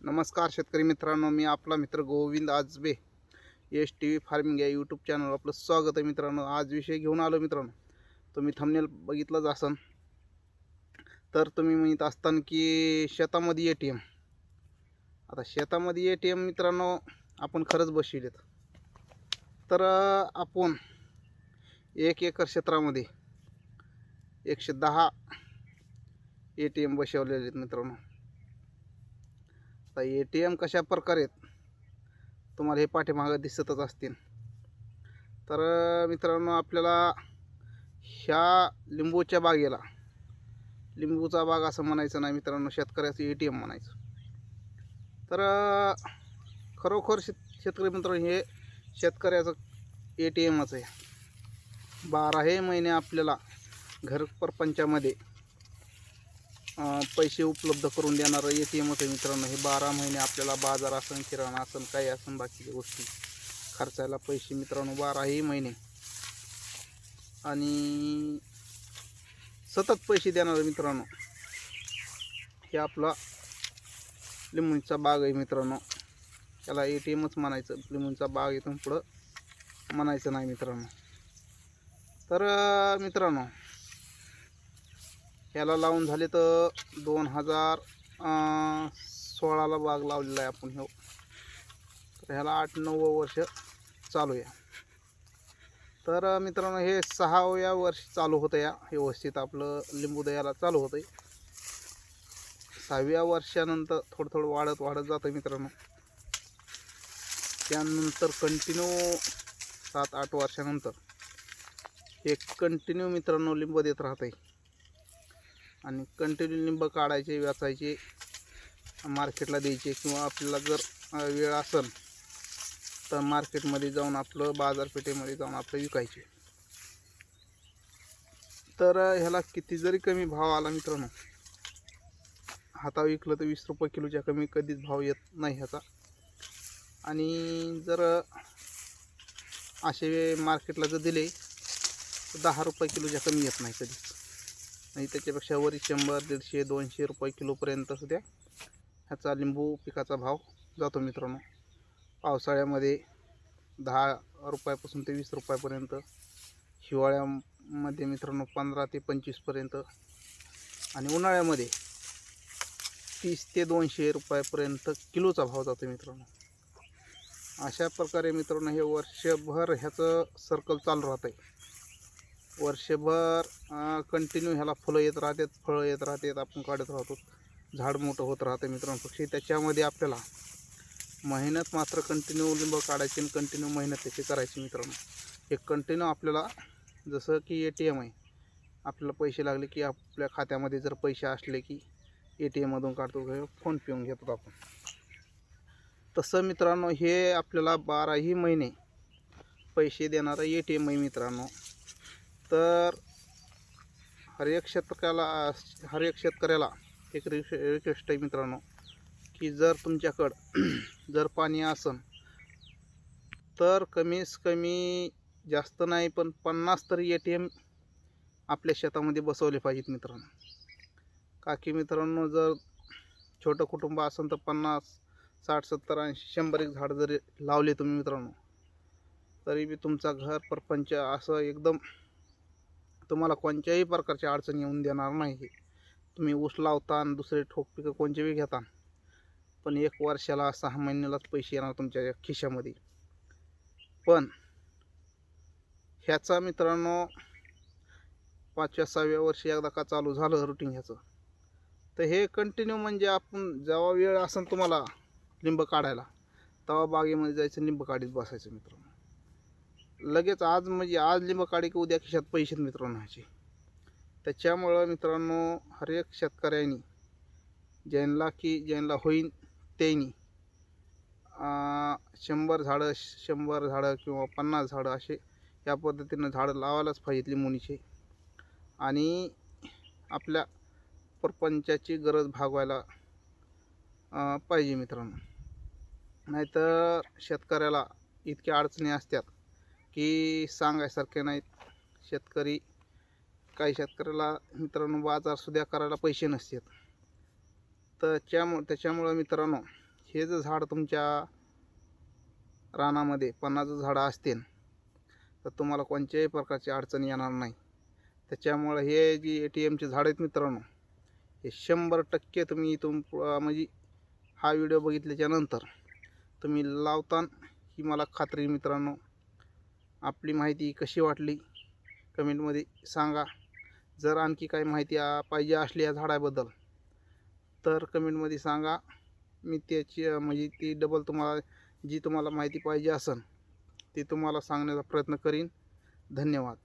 नमस्कार शेतकरी मित्रांनो मी आपला मित्र Govind Ajbe S T V farming या यूट्यूब चॅनलवर आपलं स्वागत आहे मित्रांनो. आज विषय घेऊन आलो मित्रांनो. तुम्ही थंबनेल बघितलंच असन. तर तुम्ही म्हणत असताना की शेतामध्ये ए टी एम आता शेतामध्ये ए टी एम मित्रांनो आपण खरंच बसविलेत तर आपण एक एकर क्षेत्रामध्ये एकशे दहा ए टी एम बसवलेले आहेत मित्रांनो. आता ए टी एम कशा प्रकारे तुम्हाला हे पाठीमागं दिसतच असतील. तर मित्रांनो आपल्याला ह्या लिंबूच्या बागेला लिंबूचा बाग असं म्हणायचं नाही मित्रांनो शेतकऱ्याचं ए टी एम म्हणायचं. तर खरोखर शेत शेतकरी मित्रांनो हे शेतकऱ्याचं ए टी एमच आहे. बाराही महिने आपल्याला घर परपंचामध्ये पैसे उपलब्ध करून देणारं ए टी एमच आहे मित्रांनो. हे बारा महिने आपल्याला बाजार असन किराणा असन काही असन बाकीच्या गोष्टी. खर्चायला पैसे मित्रांनो बाराही महिने. आणि सतत पैसे देणारं मित्रांनो हे आपला लिंबूंचा बाग आहे मित्रांनो. त्याला ए टी एमच म्हणायचं. लिंबूंचा बाग इथून पुढं म्हणायचं नाही मित्रांनो. तर मित्रांनो ह्याला लावून झाले तर दोन हजार सोळाला बाग लावलेला आहे आपण हो तर ह्याला आठ नऊ वर्ष चालू आहे. तर मित्रांनो हे सहाव्या वर्ष चालू होतं या व्यवस्थित आपलं लिंबू दह्याला चालू होतं आहे सहाव्या वर्षानंतर थोडं थोडं वाढत वाढत जातं मित्रांनो. त्यानंतर कंटिन्यू सात आठ वर्षानंतर हे कंटिन्यू मित्रांनो लिंब देत राहतं आहे आणि कंटिन्यू लिंब काढायचे वेचायचे मार्केटला द्यायचे किंवा आपल्याला जर वेळ असेल तर मार्केटमध्ये जाऊन आपलं बाजारपेठेमध्ये जाऊन आपलं विकायचे. तर ह्याला किती जरी कमी भाव आला मित्रांनो हाता विकलं तर वीस रुपये किलोच्या कमी कधीच भाव येत नाही ह्याचा. आणि जर असे मार्केटला जर दिले तर दहा रुपये किलोच्या कमी येत नाही कधीच आणि त्याच्यापेक्षा वरी शंभर दीडशे दोनशे रुपये किलोपर्यंत सुद्धा ह्याचा लिंबू पिकाचा भाव जातो मित्रांनो. पावसाळ्यामध्ये दहा रुपयापासून ते वीस रुपयापर्यंत हिवाळ्यामध्ये मित्रांनो पंधरा ते पंचवीसपर्यंत आणि उन्हाळ्यामध्ये तीस ते दोनशे रुपयापर्यंत किलोचा भाव जातो मित्रांनो. अशा प्रकारे मित्रांनो हे वर्षभर ह्याचं सर्कल चालू राहतं आहे वर्षभर कंटिन्यू ह्याला फुलं येत राहतात फळं येत राहतात आपण काढत राहतो. झाड मोठं होत राहतं मित्रांनो पक्षी. त्याच्यामध्ये आपल्याला मेहनत मात्र कंटिन्यू लिंब काढायची आणि कंटिन्यू मेहनत त्याची करायची मित्रांनो. हे कंटिन्यू आपल्याला जसं की ए टी एम आहे. आपल्याला पैसे लागले की आपल्या खात्यामध्ये जर पैसे असले की ए टी एममधून काढतो किंवा फोन पिऊन घेतो आपण. तसं मित्रांनो हे आपल्याला बाराही महिने पैसे देणारं ए टी एम आहे मित्रांनो. तर हर एक शेतकऱ्याला हर एक शेतकऱ्याला एक रिक्वे रिक्वेस्ट आहे मित्रांनो की जर तुमच्याकडं जर पाणी असन तर कमीत कमी जास्त नाही पण पन्नास तरी ए टी एम आपल्या शेतामध्ये बसवले पाहिजेत मित्रांनो. का की मित्रांनो जर छोटं कुटुंब असेल तर पन्नास साठ सत्तर ऐंशी शंभर एक झाड जरी लावले तुम्ही मित्रांनो तरी बी तुमचा घर परपंच असं एकदम तुम्हाला कोणत्याही प्रकारची अडचण येऊन देणार नाही तुम्ही ऊस लावता आणि दुसरे ठोक पिकं कोणतेही घेता. पण एक वर्षाला सहा महिन्यालाच पैसे येणार तुमच्या खिशामध्ये. पण ह्याचा मित्रांनो पाचव्या सहाव्या वर्षी एकदा का चालू झालं रुटीन ह्याचं? तर हे कंटिन्यू म्हणजे आपण जेव्हा वेळ असेल तुम्हाला लिंब काढायला तेव्हा बागेमध्ये जायचं लिंब काढीत बसायचं मित्रांनो. लगेच आज म्हणजे आज लिंब काढे की उद्या खिशात पैसे मित्रांनो ह्याचे. त्याच्यामुळं मित्रांनो हर एक शेतकऱ्यांनी ज्यांना की ज्यांना होईन त्यांनी शंभर झाडं शंभर झाडं किंवा पन्नास झाडं असे या पद्धतीनं झाडं लावायलाच पाहिजेत लिंबूनीचे. आणि आपल्या प्रपंचाची गरज भागवायला पाहिजे मित्रांनो. नाहीतर शेतकऱ्याला इतक्या अडचणी असतात. की सांगायसारखे नाहीत. शेतकरी काही शेतकऱ्याला मित्रांनो बाजारसुद्धा करायला पैसे नसतात. तर त्याच्यामुळं त्याच्यामुळं मित्रांनो हे जर झाड तुमच्या रानामध्ये पन्नाचं झाडं असतील तर तुम्हाला कोणत्याही प्रकारची अडचण येणार नाही. त्याच्यामुळं हे जी ए टी एमचे झाडं आहेत मित्रांनो हे शंभर टक्के तुम्ही तुम म्हणजे हा व्हिडिओ बघितल्याच्यानंतर तुम्ही लावताना ही मला खात्री मित्रांनो. आपली माहिती कशी वाटली? कमेंटमध्ये सांगा. जर आणखी काही माहिती आ- पाहिजे असली या झाडाबद्दल तर कमेंटमध्ये सांगा. मी त्याची म्हणजे ती डबल तुम्हाला जी तुम्हाला माहिती पाहिजे असेल ती तुम्हाला सांगण्याचा प्रयत्न करीन. धन्यवाद.